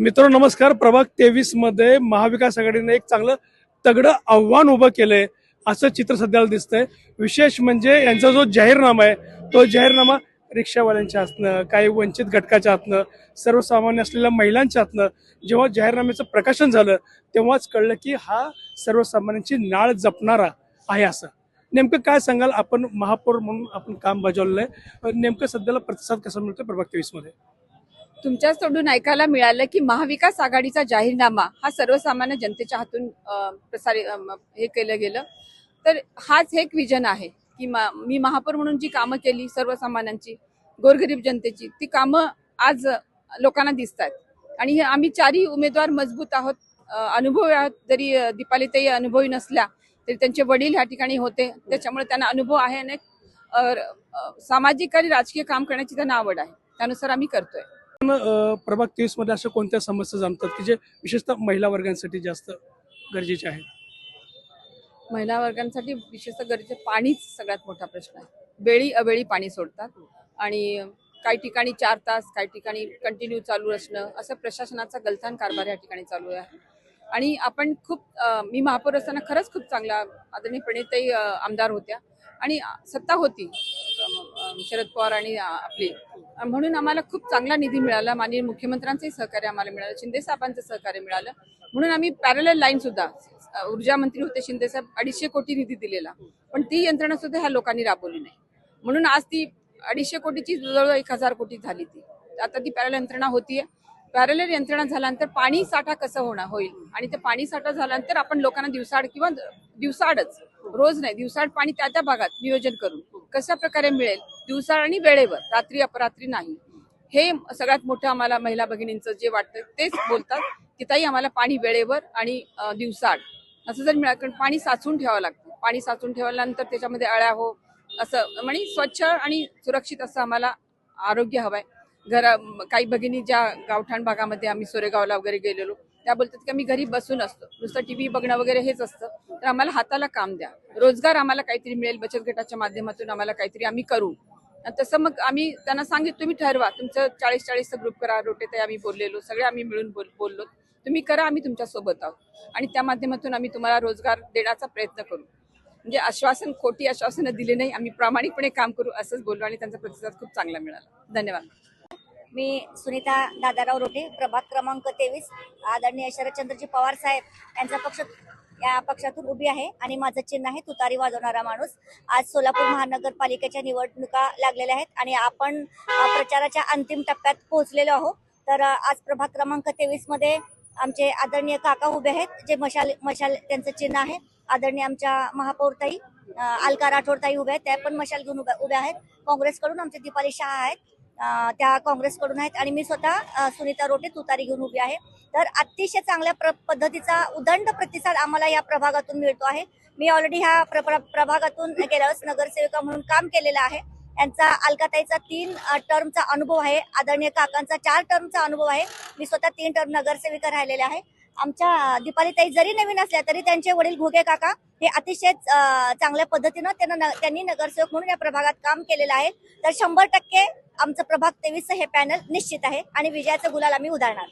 मित्र नमस्कार. प्रभाग तेवीसमध्ये महाविकास आघाडीने एक चांगलं तगडं आव्हान उभं केलंय असं चित्र सध्याला दिसतंय. विशेष म्हणजे यांचा जो जाहीरनामा आहे तो जाहीरनामा रिक्षावाल्यांच्या हातनं काही वंचित घटकाच्या हातनं सर्वसामान्य असलेल्या महिलांच्या हातनं जेव्हा जाहीरनाम्याचं प्रकाशन झालं तेव्हाच कळलं की हा सर्वसामान्यांची नाळ जपणारा आहे असं. नेमकं काय सांगाल? आपण महापौर म्हणून आपण काम बजावलेलं आहे. नेमकं सध्याला प्रतिसाद कसा मिळतो प्रभाग तेवीसमध्ये? तुमच्याच तोडून ऐकायला मिळालं की महाविकास आघाडीचा जाहीरनामा हा सर्वसामान्य जनतेच्या हातून प्रसारित हे केलं गेलं. तर हाच एक विजन आहे की मा- मी महापौर म्हणून जी कामं केली सर्वसामान्यांची गोरगरीब जनतेची ती कामं आज लोकांना दिसत आहेत आणि हे आम्ही चारही उमेदवार मजबूत आहोत. अनुभवी आहोत. जरी दीपालीताई अनुभवी नसल्या तरी त्यांचे वडील ह्या ठिकाणी होते. त्याच्यामुळे त्यांना अनुभव आहे आणि सामाजिक आणि राजकीय काम करण्याची त्यांना आवड आहे. त्यानुसार आम्ही करतोय. प्रभाग तेवीसमध्ये अशा कोणत्या समस्या जाणतात की जे विशेषतः महिला वर्गांसाठी जास्त गरजेचे आहेत? महिला वर्गांसाठी विशेषतः गरजेचे पाणीच सगळ्यात मोठा प्रश्न आहे. वेळी अवेळी पाणी सोडतात आणि काही ठिकाणी चार तास काही ठिकाणी कंटिन्यू चालू असणं असं प्रशासनाचा गलथान कारभार या ठिकाणी चालू आहे. आणि आपण खूप मी महापौर असताना खरंच खूप चांगला आदरणीय प्रणिताई आमदार होत्या. आणि सत्ता होती. शरद पवार आणि आपली. म्हणून आम्हाला खूप चांगला निधी मिळाला. माननीय मुख्यमंत्र्यांचंही सहकार्य आम्हाला मिळालं. शिंदे साहेबांचं सहकार्य मिळालं. म्हणून आम्ही पॅरल लाईन सुद्धा ऊर्जा मंत्री होते शिंदे साहेब अडीचशे कोटी निधी दिलेला. पण ती यंत्रणा सुद्धा ह्या लोकांनी राबवली नाही. म्हणून आज ती अडीचशे कोटीची जवळजवळ एक हजार कोटी झाली ती. आता ती पॅरल यंत्रणा होतीये. पॅरल यंत्रणा झाल्यानंतर पाणी साठा कसं होणार होईल? आणि ते पाणी साठा झाल्यानंतर आपण लोकांना दिवसाआड किंवा दिवसाआडच रोज नाही दिवसाआड पाणी त्या त्या भागात नियोजन करून. कशा प्रकारे मिळेल? दिवसाळ आणि वेळेवर रात्री अपरात्री नाही. हे सगळ्यात मोठं आम्हाला महिला भगिनींचं जे वाटतं तेच बोलतात की ताई आम्हाला पाणी वेळेवर आणि अं, दिवसाआड. असं जर मिळालं कारण पाणी साचून ठेवावं लागतं. पाणी साचून ठेवल्यानंतर त्याच्यामध्ये अळ्या हो असं म्हणजे स्वच्छ आणि सुरक्षित असं आम्हाला आरोग्य हवं आहे घरा काही भगिनी ज्या गावठाण भागामध्ये आम्ही सोरेगावला वगैरे गेलेलो त्या बोलतात की आम्ही घरी बसून असतो. नुसतं टी व्ही बघणं वगैरे हेच असतं. तर आम्हाला हाताला काम द्या. रोजगार आम्हाला काहीतरी मिळेल बचत गटाच्या माध्यमातून आम्हाला काहीतरी आम्ही करू. तसं मग आम्ही त्यांना सांगितलं तुम्ही ठरवा. तुमचं चाळीस चाळीसचं ग्रुप करा रोटे ते आम्ही बोललेलो. सगळे आम्ही मिळून बोल बोललो. तुम्ही करा आम्ही तुमच्यासोबत आहोत. आणि त्या माध्यमातून आम्ही तुम्हाला रोजगार देण्याचा प्रयत्न करू. म्हणजे आश्वासन खोटी आश्वासनं दिले नाही. आम्ही प्रामाणिकपणे काम करू असंच बोललो आणि त्यांचा प्रतिसाद खूप चांगला मिळाला. धन्यवाद. मी सुनीता दादाराव रोटे प्रभाग क्रमांक तेवीस आदरणीय शरदचंद्रजी पवार साहेब यांचा पक्ष या पक्षातून उभी आहे आणि माझं चिन्ह आहे तुतारी वाजवणारा माणूस. आज सोलापूर महानगरपालिकेच्या निवडणुका लागलेल्या आहेत आणि आपण प्रचाराच्या अंतिम टप्प्यात पोहोचलेलो आहोत. तर आज प्रभाग क्रमांक तेवीसमध्ये आमचे आदरणीय काका उभे आहेत जे मशाल मशाल त्यांचं चिन्ह आहे. आदरणीय आमच्या महापौरताई अलका राठोडताई उभ्या आहेत त्या पण मशाल घेऊन उभ्या उभ्या आहेत. काँग्रेसकडून आमचे दीपाली शहा आहेत. त्या काँग्रेसकडून आहेत आणि मी स्वतः सुनीता रोटे तुतारी घेऊन उभी आहे. तर अतिशय चांगल्या प्र पद्धतीचा उदंड प्रतिसाद आम्हाला या प्रभागातून मिळतो आहे. मी ऑलरेडी ह्या प्र प्रभागातून गेल्या वेळेस नगरसेविका म्हणून काम केलेलं आहे. यांचा अलकाताईचा तीन टर्मचा अनुभव आहे. आदरणीय काकांचा चार टर्मचा अनुभव आहे. मी स्वतः तीन टर्म नगरसेविका राहिलेल्या आहे. आमच्या दीपालीताई जरी नवीन असल्या तरी त्यांचे वडील घोगे काका हे अतिशय चांगल्या पद्धतीनं त्यांना न- त्यांनी नगरसेवक म्हणून या प्रभागात काम केलेलं आहे. तर शंभर टक्के आमचं प्रभाग तेवीसचं हे पॅनल निश्चित आहे आणि विजयाचं गुलाल आम्ही उधारणार